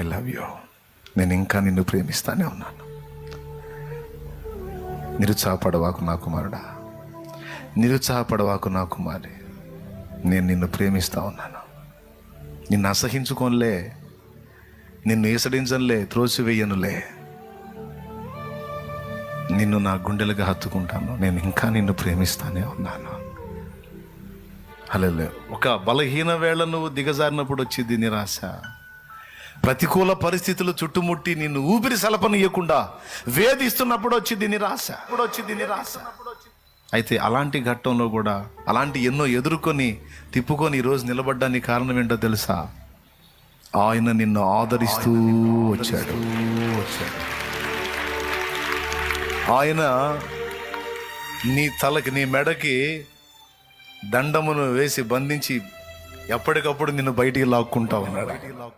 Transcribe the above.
I love you నేను ఇంకా నిన్ను ప్రేమిస్తానే ఉన్నాను. నిరుత్సాహపడవాకు నా కుమారుడా. నిరుత్సాహపడవాకు నా కుమారి. నేను నిన్ను ప్రేమిస్తా ఉన్నాను. నిన్ను అసహించుకోనులే. నిన్ను ఏసడించనులే త్రోసివేయనులే. నిన్ను నా గుండెలుగా హత్తుకుంటాను. నేను ఇంకా నిన్ను ప్రేమిస్తానే ఉన్నాను. అలా ఒక బలహీన వేళ నువ్వు దిగజారినప్పుడు వచ్చింది నిరాశ. ప్రతికూల పరిస్థితులు చుట్టుముట్టి నిన్ను ఊపిరి సలపనీయకుండా వేధిస్తున్నప్పుడు వచ్చింది నిరాశ ఇప్పుడు వచ్చింది నిరాశ అయితే అలాంటి ఘట్టంలో కూడా అలాంటి ఎన్నో ఎదుర్కొని తిప్పుకొని ఈరోజు నిలబడ్డానికి కారణం ఏంటో తెలుసా? ఆయన నిన్ను ఆదరిస్తూ వచ్చాడు వచ్చాడు. ఆయన నీ తలకి నీ మెడకి దండమును వేసి బంధించి ఎప్పటికప్పుడు నిన్ను బయటికి లాక్కుంటా ఉన్నాడు.